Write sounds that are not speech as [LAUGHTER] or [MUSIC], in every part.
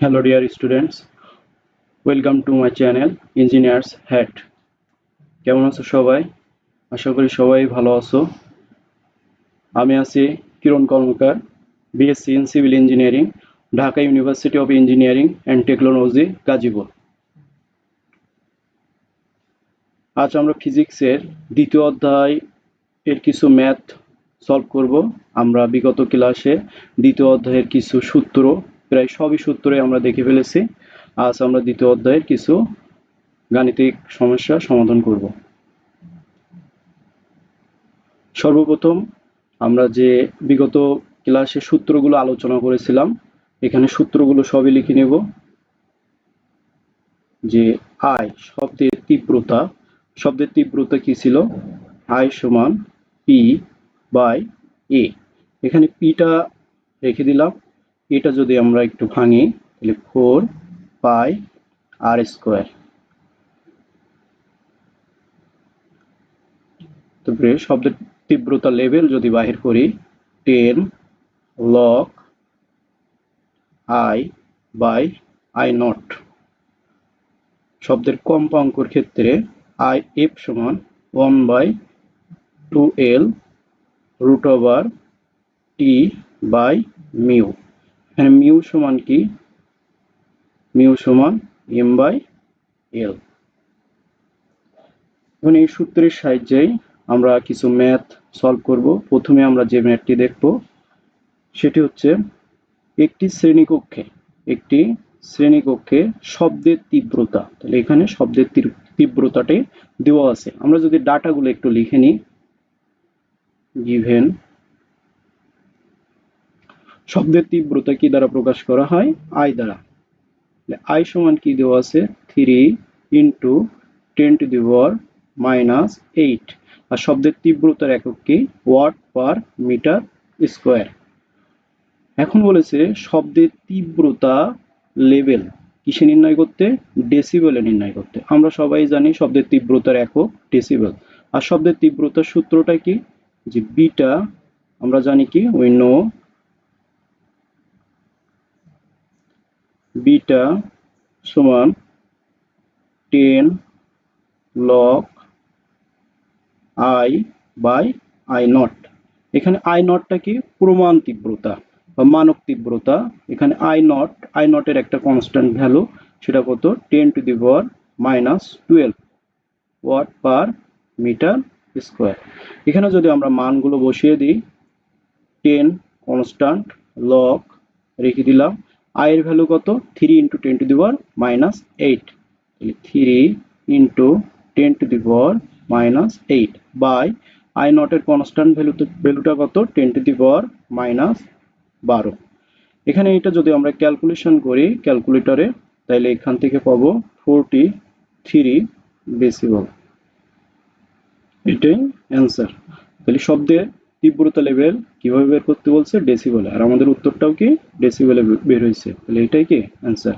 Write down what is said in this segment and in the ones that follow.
Hello dear students, welcome to my channel Engineers Hat. কেমন আছো সবাই? আশা করি সবাই ভালো আছো। আমি আছি Kiran Karmakar BSc in civil engineering Dhaka university of engineering and technology Gazipur আজ আমরা ফিজিক্সের দ্বিতীয় অধ্যায় এর কিছু ম্যাথ সলভ করব। আমরা বিগত ক্লাসে দ্বিতীয় অধ্যায়ের কিছু সূত্র প্রায় সবই সূত্রই আমরা দেখে ফেলেছি। আজ আমরা দ্বিতীয় অধ্যায়ের কিছু গাণিতিক সমস্যা সমাধান করব। সর্বপ্রথম আমরা যে বিগত ক্লাসে সূত্রগুলো আলোচনা করেছিলাম, এখানে সূত্রগুলো সবই লিখে নেব। যে আয় শব্দের তীব্রতা শব্দের তীব্রতা কি ছিল? আয় সমান পি বাই এখানে পিটা রেখে দিলাম। এটা যদি আমরা একটু ভাঙি, তাহলে ফোর পাই আর স্কোয়ার তারপরে শব্দের তীব্রতা লেভেল যদি বাহির করি ten log I by I naught শব্দের কম্পাঙ্কর ক্ষেত্রে আই এফ সমান one by two L root over T by mu এখানে মিউ সমান কি? মিউ সমান এম বাই এল এখন এই সূত্রের সাহায্যেই আমরা কিছু ম্যাথ সলভ করব। প্রথমে আমরা যে ম্যাথটি দেখব, সেটি হচ্ছে একটি শ্রেণীকক্ষে একটি শ্রেণীকক্ষে শব্দের তীব্রতা। তাহলে এখানে শব্দের তীব্রতাটি দেওয়া আছে। আমরা যদি ডাটাগুলো একটু লিখে নিই গিভেন শব্দের তীব্রতা কি দ্বারা প্রকাশ করা হয়? আই দ্বারা। আই সমান কি দেওয়া আছে? Three into ten to the power minus eight. আর শব্দের তীব্রতার একক কি? Watt per metre square. এখন বলেছে শব্দের তীব্রতা লেভেল কিসে নির্ণয় করতে? ডেসিবেলে নির্ণয় করতে। আমরা সবাই জানি শব্দের তীব্রতার একক ডেসিবেল। আর শব্দের তীব্রতার সূত্রটা কি? যে বিটা, আমরা জানি কি? উই নো বিটা সমান ten log I by I naught এখানে আই নটটা কি? প্রমাণ তীব্রতা বা মানক তীব্রতা। এখানে আই নট আই নটের একটা কনস্ট্যান্ট ভ্যালু সেটা কত? Ten to the power minus twelve watt per metre square. এখানে যদি আমরা মানগুলো বসিয়ে দিই, টেন কনস্ট্যান্ট লক রেখে দিলাম আই এর ভ্যালু কত? Three into ten to the power minus eight তাহলে three into ten to the power minus eight by I নটের constant value ভ্যালুটা কত? Ten to the power minus বারো। এখানে এটা যদি আমরা ক্যালকুলেশন করি ক্যালকুলেটরে তাহলে এখান থেকে পাবো ফোরটি থ্রি এটাই অ্যান্সার তাহলে শব্দের তীব্রতা লেভেল কীভাবে বের করতে বলছে? ডেসিবলে আর আমাদের উত্তরটাও কি? ডেসিবলে বের হয়েছে। তাহলে এটাই কি? অ্যান্সার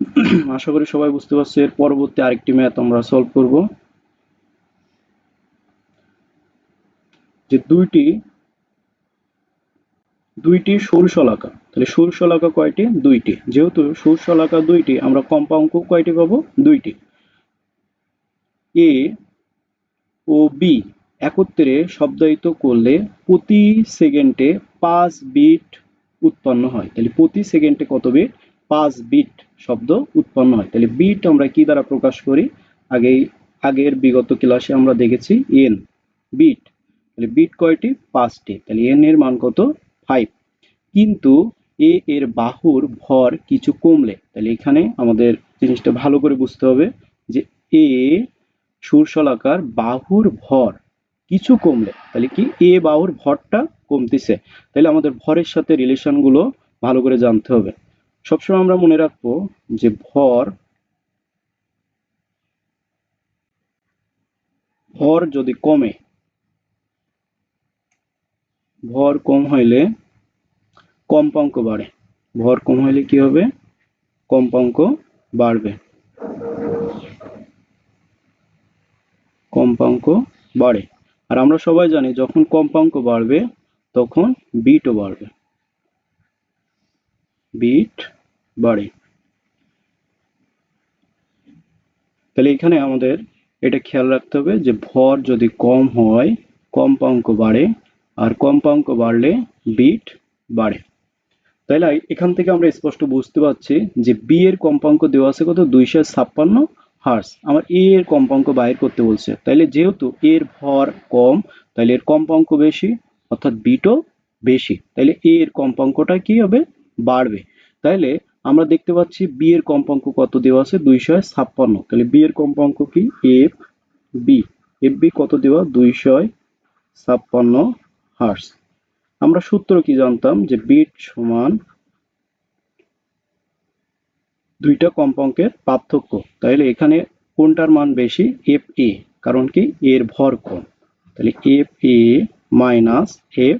[CLEARS THROAT] আশা করি সবাই বুঝতে পারছে। এর পরবর্তী আরেকটি ম্যাথ আমরা সলভ করব। যে দুইটি দুইটি সৌরশলাকা তাহলে সৌরশলাকা কয়টি? দুইটি। যেহেতু সৌরশলাকা দুইটি, আমরা কম্পাঙ্ক কয়টি পাবো? দুইটি। এ ও বি একত্রে শব্দায়িত করলে প্রতি সেকেন্ডে পাঁচ বিট উৎপন্ন হয়। তাহলে প্রতি সেকেন্ডে কত বিট? পাঁচ বিট শব্দ উৎপন্ন হয়। তাহলে বিট আমরা কি দ্বারা প্রকাশ করি? আগেই, আগের বিগত ক্লাসে আমরা দেখেছি এন বিট। তাহলে বিট কয়টি? পাঁচটি। তাহলে এন এর মান কত? ফাইভ কিন্তু এ এর বাহুর ভর কিছু কমলে। তাহলে এখানে আমাদের জিনিসটা ভালো করে বুঝতে হবে যে এ সুরশলাকার বাহুর ভর কিছু কমলে, তাহলে কি এ বাহুর ভরটা কমতেছে? তাহলে আমাদের ভরের সাথে রিলেশনগুলো ভালো করে জানতে হবে। সবসময় আমরা মনে রাখব যে ভর ভর যদি কমে, ভর কম হইলে কম্পাঙ্ক বাড়ে। ভর কম হইলে কি হবে? কম্পাঙ্ক বাড়বে। কম্পাঙ্ক বাড়ে। আর আমরা সবাই জানি যখন কম্পাঙ্ক বাড়বে, তখন বিটও বাড়বে। বিট বাড়ে। তাহলে এখানে আমাদের এটা খেয়াল রাখতে হবে যে ভর যদি কম হয়, কম্পাঙ্ক বাড়ে, আর কম্পাঙ্ক বাড়লে বিট বাড়ে। তাইলে এখান থেকে আমরা স্পষ্ট বুঝতে পারছি যে বি এর কম্পাঙ্ক দেওয়া আছে কত? দুইশো ছাপ্পান্ন। হার্স আমার এ এর কম্পাঙ্ক বাইর করতে বলছে। তাইলে যেহেতু এর ভর কম, তাইলে এর কম্পাঙ্ক বেশি, অর্থাৎ বিটও বেশি। তাইলে এ এর কম্পাঙ্কটা কি হবে? বাড়বে। তাইলে আমরা দেখতে পাচ্ছি বি এর কম্পাঙ্ক কত দেওয়া আছে? দুইশো ছাপ্পান্ন। তাহলে বি এর কম্পাঙ্ক কি? এফ বি এফ বি কত দেওয়া? দুইশো ছাপ্পান্ন হার্স আমরা সূত্র কি জানতাম? যে বিট সমান দুইটা কম্পাঙ্কের পার্থক্য। তাহলে এখানে কোনটার মান বেশি? এফ এ কারণ কি? এর ভর কম। তাহলে F A minus F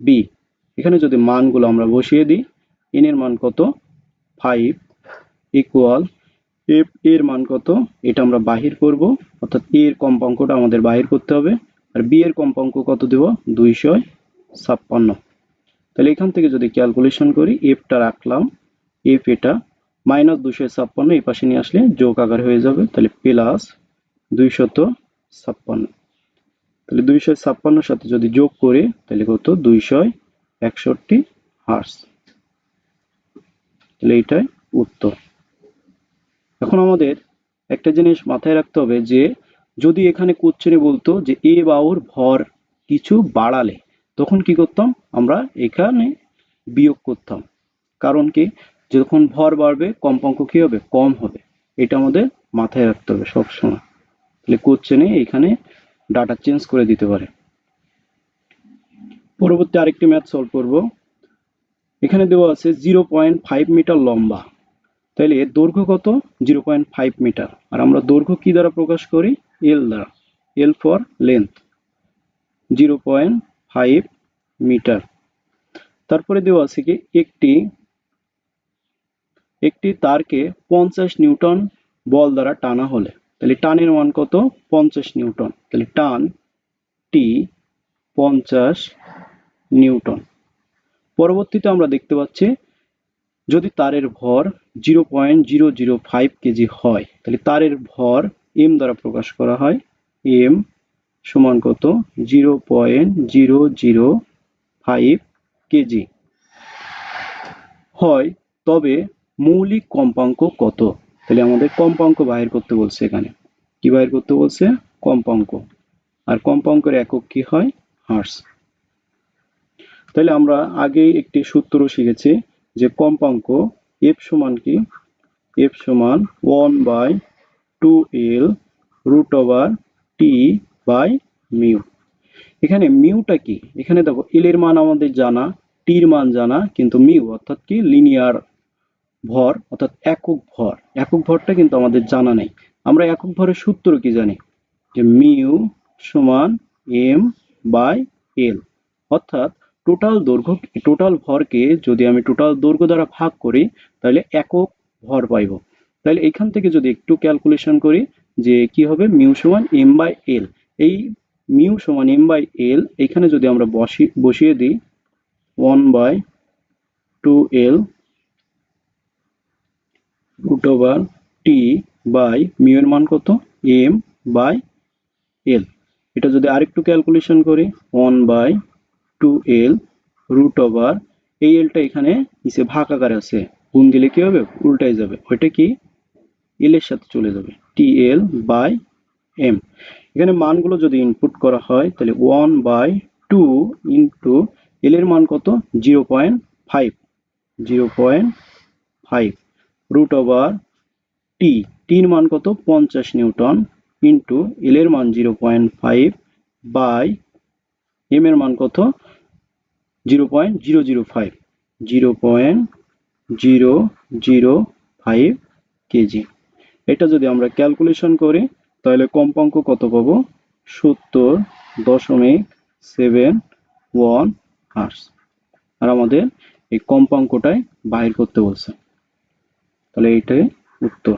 B এখানে যদি মানগুলো আমরা বসিয়ে দিই এন এর মান কত? ফাইভ ইকুয়াল এফ এর মান কত? এটা আমরা বাহির করব। অর্থাৎ এ এর কম্পাঙ্কটা আমাদের বাহির করতে হবে। আর বি এর কম্পাঙ্ক কত দেব? দুইশো ছাপ্পান্ন। তাহলে এখান থেকে যদি ক্যালকুলেশন করি এফটা রাখলাম এফ এটা মাইনাস দুশো ছাপ্পান্ন, এই পাশে নিয়ে আসলে যোগ আকার হয়ে যাবে, তাহলে প্লাস দুইশত ছাপ্পান্ন। তাহলে দুইশো ছাপ্পান্নর সাথে যদি যোগ করি, তাহলে কত? দুইশো একষট্টি হার্স তাহলে এইটাই উত্তর। এখন আমাদের একটা জিনিস মাথায় রাখতে হবে যে, যদি এখানে কোশ্চেনে বলতো যে এ বাহুর ভর কিছু বাড়ালে, তখন কি করতাম? আমরা এখানে বিয়োগ করতাম। কারণ কি? যখন ভর বাড়বে, কম্পাঙ্ক কি হবে? কম হবে। এটা আমাদের মাথায় রাখতে হবে সবসময়। তাহলে কোশ্চেনে এখানে ডাটা চেঞ্জ করে দিতে পারে। পরবর্তী আরেকটি ম্যাথ সলভ করব। এখানে দেওয়া আছে জিরো পয়েন্ট ফাইভ মিটার লম্বা। তাহলে এর দৈর্ঘ্য কত? জিরো পয়েন্ট ফাইভ মিটার আর আমরা দৈর্ঘ্য কি দ্বারা প্রকাশ করি? এল দ্বারা। L for length zero point five metre তারপরে দেওয়া আছে কি একটি একটি তারকে পঞ্চাশ নিউটন বল দ্বারা টানা হলে। তাহলে টানের মান কত? পঞ্চাশ নিউটন। তাহলে টান টি পঞ্চাশ নিউটন। পরবর্তীতে আমরা দেখতে পাচ্ছি, যদি তারের ভর zero point zero zero five kg হয়, তাহলে তারের ভর এম দ্বারা প্রকাশ করা হয়। এম সমান কত? Zero point zero zero five kg হয়, তবে মৌলিক কম্পাঙ্ক কত? তাহলে আমাদের কম্পাঙ্ক বাহির করতে বলছে এখানে। কি বাহির করতে বলছে? কম্পাঙ্ক। আর কম্পাঙ্কের একক কি হয়? হার্স। তাহলে আমরা আগেই একটি সূত্র শিখেছি যে কম্পাঙ্ক এফ সমান কি? এফ সমান one by two L root over T by mu. এখানে মিউটা কি? এখানে দেখো, এল এর মান আমাদের জানা টির মান জানা, কিন্তু মিউ অর্থাৎ কি? লিনিয়ার ভর, অর্থাৎ একক ভর। একক ভরটা কিন্তু আমাদের জানা নেই। আমরা একক ভরের সূত্র কি জানি? যে মিউ সমান এম বাই এল। অর্থাৎ টোটাল দৈর্ঘ্য, টোটাল ভরকে যদি আমি টোটাল দৈর্ঘ্য দ্বারা ভাগ করি, তাহলে একক ভর পাইব। তাহলে এখান থেকে যদি একটু ক্যালকুলেশন করি, যে কি হবে? মিউ সমান এম বাই এল। এই মিউ সমান এম বাই এল, এখানে যদি আমরা বসি, বসিয়ে দিই, one by two L root over T by mu এর মান কত? এম বাই এল এটা যদি আরেকটু ক্যালকুলেশন করি one by two L root over এই এলটা এখানে নিচে ভাগ আকারে আছে। গুণ দিলে কি হবে? উল্টাই যাবে। ওইটা কি? এল এর সাথে চলে যাবে। টি এল বাই এম এখানে মানগুলো যদি ইনপুট করা হয়, তাহলে one by two into L এর মান কত? Zero point five zero point five root over T টির মান কত? পঞ্চাশ নিউটন ইন্টু এল মান zero point five by M এর মান কত? Zero point zero zero five zero point zero zero five kg এটা যদি আমরা ক্যালকুলেশন করি, তাহলে কম্পাঙ্ক কত পাবো? সত্তর দশমিক সেভেন ওয়ান হার্স আর আমাদের এই কম্পাঙ্কটাই বাহির করতে বলছে। তাহলে এইটাই উত্তর।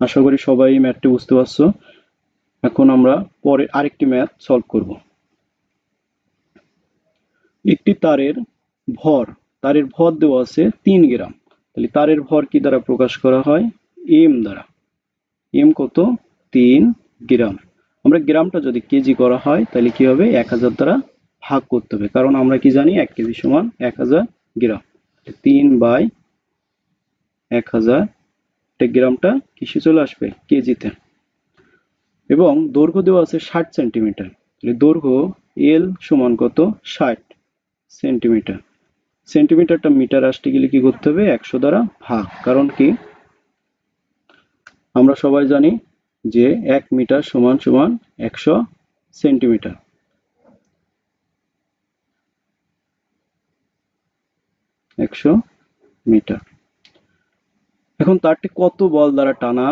আশা করি সবাই ম্যাথটি বুঝতে পারছ। এখন আমরা পরে আরেকটি ম্যাথ সলভ করব। একটি তারের ভর তারের ভর দেওয়া আছে তিন গ্রাম। তাহলে তারের ভর কি দ্বারা প্রকাশ করা হয়? এম দ্বারা। এম কত? তিন গ্রাম। আমরা গ্রামটা যদি কেজি করা হয়, তাহলে কি হবে? এক হাজার দ্বারা ভাগ করতে হবে। কারণ আমরা কি জানি? এক কেজি সমান এক হাজার গ্রাম। তিন বাই এক হাজার গ্রামটা কিসে চলে আসবে? কেজিতে। এবং দৈর্ঘ্য দেওয়া আছে ষাট সেন্টিমিটার। দৈর্ঘ্য এল সমান কত? ষাট সেন্টিমিটার। সেন্টিমিটারটা মিটার আসতে গেলে কি করতে হবে? একশো দ্বারা ভাগ। কারণ কি? আমরা সবাই জানি যে এক মিটার সমান সমান একশো সেন্টিমিটার। একশো মিটার। এখন তারটি কত বল দ্বারা টানা,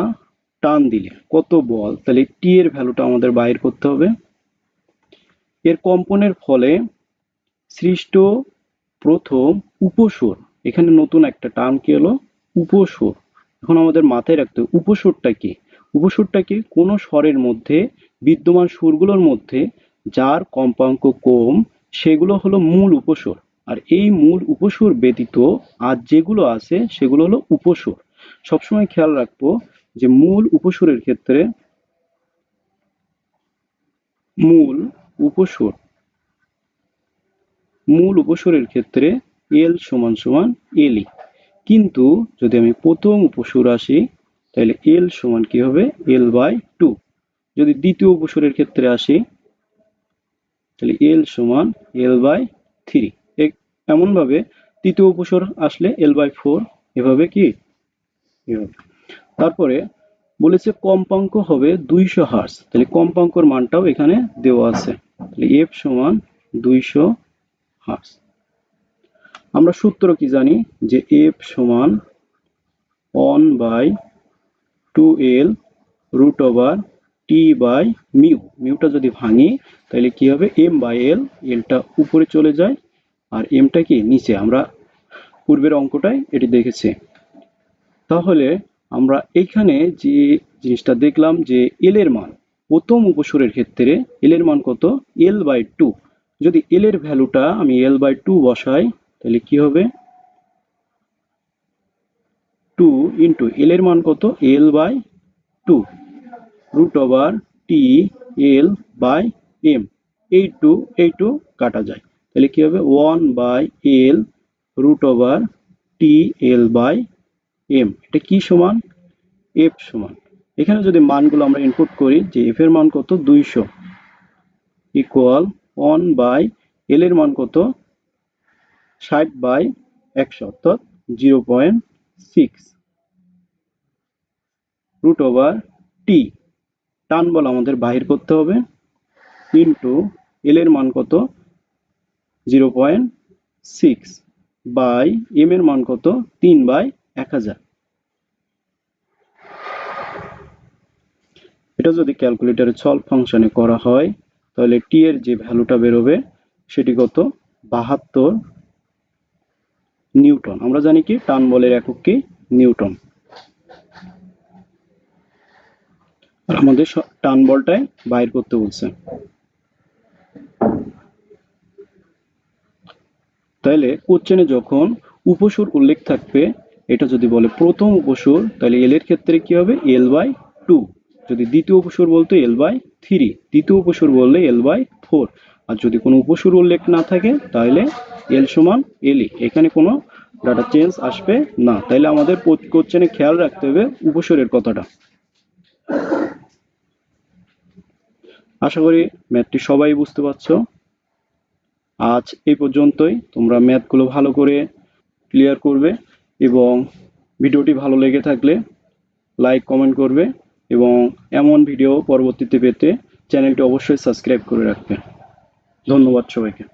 টান দিলে? কত বল? তাহলে টি এর ভ্যালুটা আমাদের বাইর করতে হবে। এর কম্পনের ফলে সৃষ্ট প্রথম উপসুর, এখানে নতুন একটা টার্ম কি হলো? উপসুর। এখন আমাদের মাথায় রাখতে হবে, উপসুরটা কি? উপসুরটা কি? কোনো স্বরের মধ্যে, বিদ্যমান সুরগুলোর মধ্যে, যার কম্পাঙ্ক কম, সেগুলো হলো মূল উপসুর। আর এই মূল উপসুর ব্যতীত আর যেগুলো আছে সেগুলো হলো উপসুর। সবসময় খেয়াল রাখব যে মূল উপসুরের ক্ষেত্রে মূল উপসুর, মূল উপসুরের ক্ষেত্রে এল সমান সমান এলই কিন্তু যদি আমি প্রথম উপসুর আসি, তাহলে এল সমান কি হবে? এল বাই টু যদি দ্বিতীয় উপসুরের ক্ষেত্রে আসি, তাহলে এল সমান এল বাই থ্রি এমনভাবে তৃতীয় উপসর আসলে এল বাই ফোর এভাবে কি? তারপরে বলেছে কম্পাঙ্ক হবে দুইশো হার্স তাহলে কম্পাঙ্কর মানটাও এখানে দেওয়া আছে। তাহলে এফ সমান দুইশো হার্স আমরা সূত্র কি জানি? যে এফ সমান one by two L root over T by mu মিউটা যদি ভাঙি, তাহলে কি হবে? এম বাই এল এলটা উপরে চলে যায়। আর এমটা কি? নিচে। আমরা পূর্বের অঙ্কটায় এটি দেখেছি। তাহলে আমরা এইখানে যে জিনিসটা দেখলাম যে এল এর মান, প্রথম উপসরের ক্ষেত্রে এল এর মান কত? এল বাই টু যদি এল এর ভ্যালুটা আমি এল বাই টু বসাই, তাহলে কি হবে? টু ইন্টু এল এর মান কত? L by two root over T L by M এই টু এই টু কাটা যায়। তাহলে কি হবে? One by L root over T L by M এটা কি সমান? এফ সমান। এখানে যদি মানগুলো আমরা ইনপুট করি, যে এফ এর মান কত? দুইশো। ইকুয়াল ওয়ান বাই এল এর মান কত? ষাট বাই একশো, অর্থাৎ zero point six root over T টান বল আমাদের বাহির করতে হবে। ইন্টু এল এর মান কত? Zero point six by M এর মান কত? তিন বাই এক হাজার। এটা যদি ক্যালকুলেটরে সলভ ফাংশনে করা হয়, তাহলে টি এর যে ভ্যালুটা বেরোবে, সেটি কত? বাহাত্তর নিউটন। আমরা জানি কি? টান বলের একক কি? নিউটন। আমাদের টান বলটাই বাইর করতে বলছে। তাহলে কোশ্চেনে যখন উপসুর উল্লেখ থাকবে, এটা যদি বলে প্রথম উপসুর তাহলে এল এর ক্ষেত্রে কি হবে? এল বাই টু যদি দ্বিতীয় উপসুর বলতো এল বাই থ্রি তৃতীয় উপসুর বললে এল বাই ফোর আর যদি কোনো উপসুর উল্লেখ না থাকে তাহলে এল সমান এলই এখানে কোনো ডাটা চেঞ্জ আসবে না। তাইলে আমাদের কোশ্চেনে খেয়াল রাখতে হবে উপসুরের কথাটা। আশা করি ম্যাথটি সবাই বুঝতে পারছ। আজ এই পর্যন্তই। তোমরা ম্যাথগুলো ভালো করে ক্লিয়ার করবে এবং ভিডিওটি ভালো লেগে থাকলে লাইক, কমেন্ট করবে এবং এমন ভিডিও পরবর্তীতে পেতে চ্যানেলটি অবশ্যই সাবস্ক্রাইব করে রাখবে। ধন্যবাদ সবাইকে।